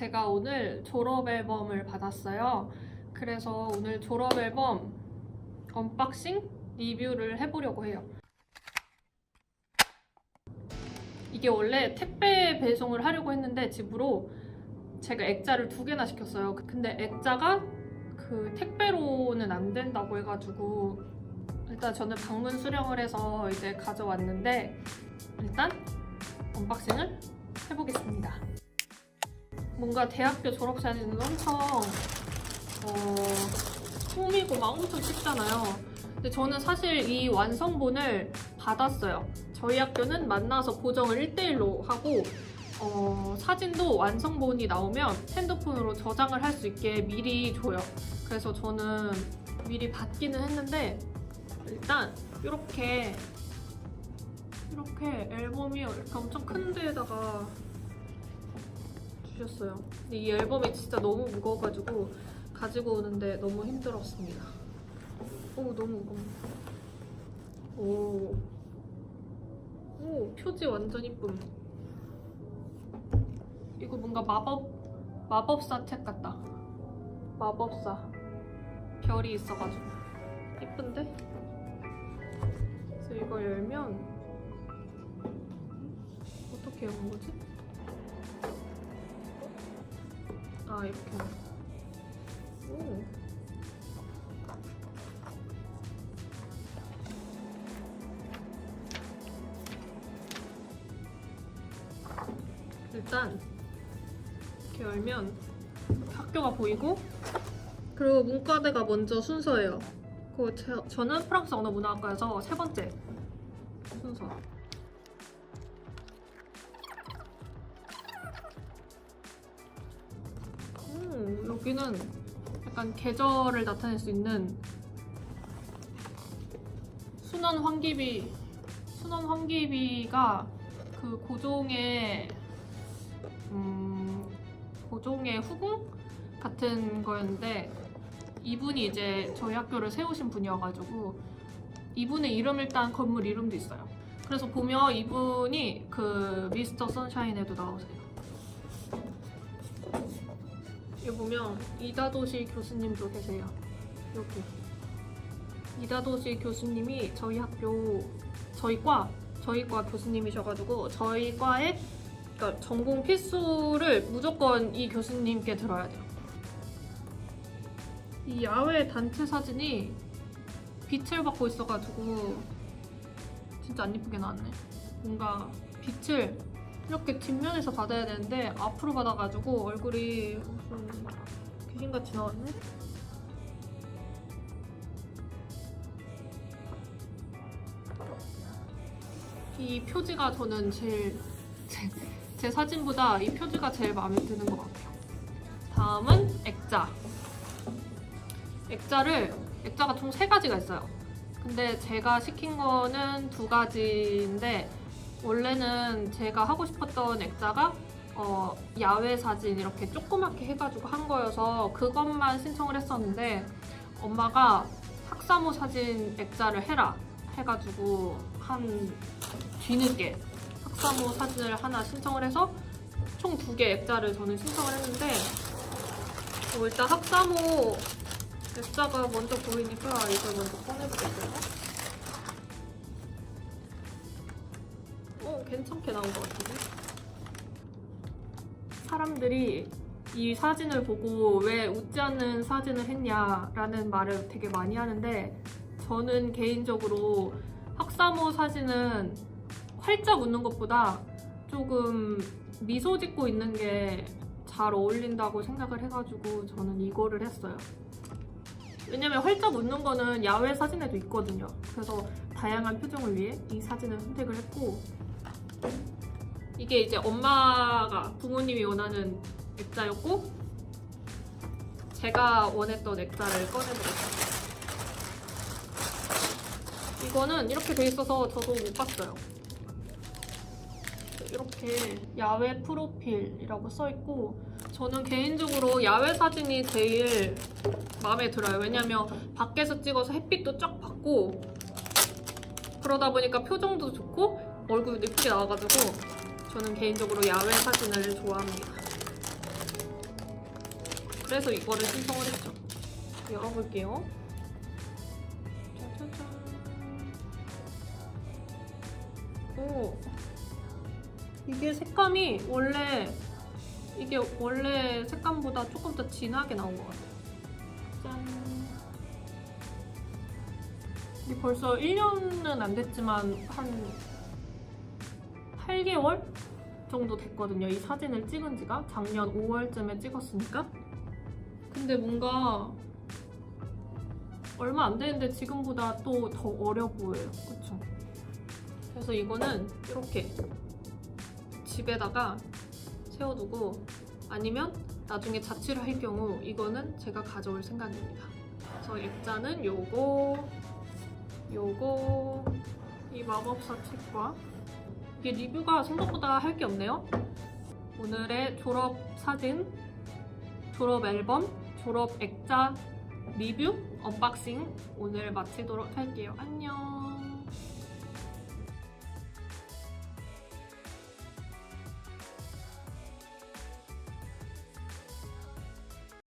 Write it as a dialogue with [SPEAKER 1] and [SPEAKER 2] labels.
[SPEAKER 1] 제가 오늘 졸업 앨범을 받았어요. 그래서 오늘 졸업 앨범 언박싱 리뷰를 해보려고 해요. 이게 원래 택배 배송을 하려고 했는데 집으로 제가 액자를 두 개나 시켰어요. 근데 액자가 그 택배로는 안 된다고 해가지고 일단 저는 방문 수령을 해서 이제 가져왔는데 일단 언박싱을 해보겠습니다. 뭔가 대학교 졸업사진은 엄청 어, 꾸미고 막 엄청 찍잖아요. 근데 저는 사실 이 완성본을 받았어요. 저희 학교는 만나서 보정을 1대1로 하고 어, 사진도 완성본이 나오면 핸드폰으로 저장을 할 수 있게 미리 줘요. 그래서 저는 미리 받기는 했는데 일단 이렇게 이렇게 앨범이 이렇게 엄청 큰 데에다가 주셨어요. 근데 이 앨범이 진짜 너무 무거워가지고 가지고 오는데 너무 힘들었습니다. 오 너무 무거워. 오. 오 표지 완전 이쁨. 이거 뭔가 마법 마법사 책 같다. 마법사 별이 있어가지고 이쁜데? 그래서 이거 열면 어떻게 여는 거지? 아 이렇게 오 일단 이렇게 열면 학교가 보이고 그리고 문과대가 먼저 순서예요. 그 제, 저는 프랑스 언어 문화학과여서 세 번째 순서. 여기는 약간 계절을 나타낼 수 있는 순원 황기비 순원 황기비가 그 고종의 음, 고종의 후궁 같은 거였는데 이분이 이제 저희 학교를 세우신 분이어가지고 이분의 이름 일단 건물 이름도 있어요. 그래서 보면 이분이 그 미스터 선샤인에도 나오세요. 여기 보면 이다도시 교수님도 계세요. 여기 이다도시 교수님이 저희 학교 저희 과 저희 과 교수님이셔가지고 저희 과의 그러니까 전공 필수를 무조건 이 교수님께 들어야 돼요. 이 야외 단체 사진이 빛을 받고 있어가지고 진짜 안 이쁘게 나왔네. 뭔가 빛을 이렇게 뒷면에서 받아야 되는데 앞으로 받아가지고 얼굴이 무슨 귀신같이 나왔네. 이 표지가 저는 제일 제, 제 사진보다 이 표지가 제일 마음에 드는 것 같아요. 다음은 액자. 액자를 액자가 총세 가지가 있어요. 근데 제가 시킨 거는 두 가지인데 원래는 제가 하고 싶었던 액자가 어, 야외 사진 이렇게 조그맣게 해가지고 한 거여서 그것만 신청을 했었는데 엄마가 학사모 사진 액자를 해라 해가지고 한 뒤늦게 학사모 사진을 하나 신청을 해서 총 두 개 액자를 저는 신청을 했는데 어, 일단 학사모 액자가 먼저 보이니까 이걸 먼저 꺼내보겠어요. 어, 괜찮게 나온 것 같은데? 사람들이 이 사진을 보고 왜 웃지 않는 사진을 했냐라는 말을 되게 많이 하는데 저는 개인적으로 학사모 사진은 활짝 웃는 것보다 조금 미소 짓고 있는 게 잘 어울린다고 생각을 해가지고 저는 이거를 했어요. 왜냐면 활짝 웃는 거는 야외 사진에도 있거든요. 그래서 다양한 표정을 위해 이 사진을 선택을 했고 이게 이제 엄마가 부모님이 원하는 액자였고 제가 원했던 액자를 꺼내보겠습니다. 이거는 이렇게 돼 있어서 저도 못 봤어요. 이렇게 야외 프로필이라고 써 있고 저는 개인적으로 야외 사진이 제일 마음에 들어요. 왜냐면 밖에서 찍어서 햇빛도 쫙 받고 그러다 보니까 표정도 좋고 얼굴도 예쁘게 나와가지고 저는 개인적으로 야외 사진을 좋아합니다. 그래서 이거를 신청을 했죠. 열어볼게요. 짜자잔. 오. 이게 색감이 원래 이게 원래 색감보다 조금 더 진하게 나온 것 같아요. 짠. 이게 벌써 1년은 안 됐지만 한 8개월 정도 됐거든요. 이 사진을 찍은 지가 작년 5월쯤에 찍었으니까. 근데 뭔가 얼마 안 되는데 지금보다 또 더 어려 보여요. 그쵸? 그래서 이거는 이렇게 집에다가 세워두고 아니면 나중에 자취를 할 경우 이거는 제가 가져올 생각입니다. 저 액자는 요거, 요거, 이 마법사 책과 이게 리뷰가 생각보다 할 게 없네요. 오늘의 졸업 사진, 졸업 앨범, 졸업 액자 리뷰 언박싱 오늘 마치도록 할게요. 안녕.